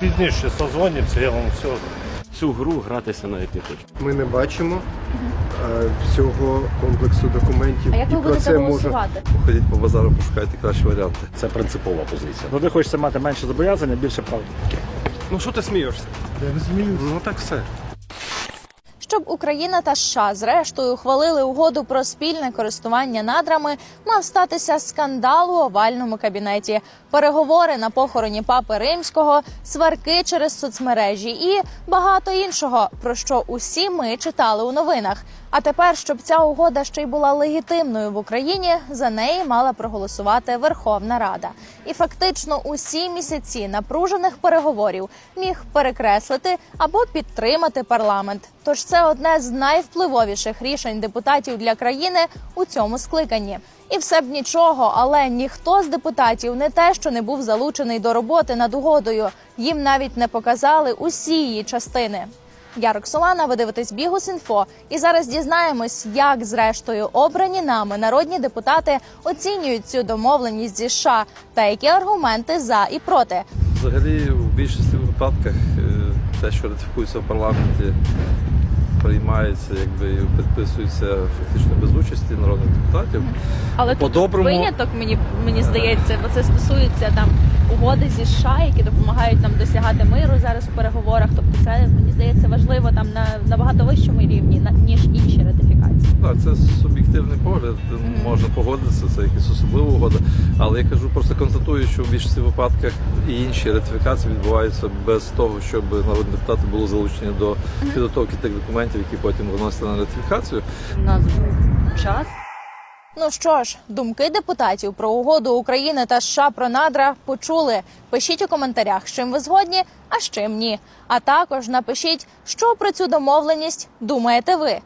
Пізніше созвонимося, я вам все Цю гру гратися навіть не хочу. Ми не бачимо е, всього комплексу документів. А як ви будете голосувати? Ходіть по базару, пошукайте кращі варіанти. Це принципова позиція. Ну, ти хочеться мати менше зобов'язання, більше правди. Ну що ти смієшся? Я не змінюся. Ну так все. Щоб Україна та США зрештою ухвалили угоду про спільне користування надрами, мав статися скандал у овальному кабінеті, переговори на похороні папи римського, сварки через соцмережі і багато іншого, про що усі ми читали у новинах. А тепер, щоб ця угода ще й була легітимною в Україні, за неї мала проголосувати Верховна Рада. І фактично усі місяці напружених переговорів міг перекреслити або підтримати парламент. Тож це одне з найвпливовіших рішень депутатів для країни у цьому скликанні. І все б нічого, але ніхто з депутатів не те, що не був залучений до роботи над угодою. Їм навіть не показали усі її частини. Я Роксолана, ви дивитесь Бігус Інфо. І зараз дізнаємось, як зрештою обрані нами народні депутати оцінюють цю домовленість зі США та які аргументи за і проти. Взагалі, в більшості випадках е, те, що ратифікується в парламенті, приймається якби і підписується фактично без участі народних депутатів. Але тут По-доброму- виняток мені мені здається, бо це стосується там угоди зі США, які допомагають нам досягати миру зараз у переговорах. Тобто, це мені здається важливо там на набагато вищому рівні Так, це суб'єктивний погляд, можна погодитися, це якась особлива угода. Але я кажу, просто констатую, що в більшості випадках і інші ратифікації відбуваються без того, щоб народні депутати були залучені до підготовки тих документів, які потім виносять на ратифікацію. У нас був час. Ну що ж, думки депутатів про угоду України та США про надра почули. Пишіть у коментарях, з чим ви згодні, а з чим ні. А також напишіть, що про цю домовленість думаєте ви.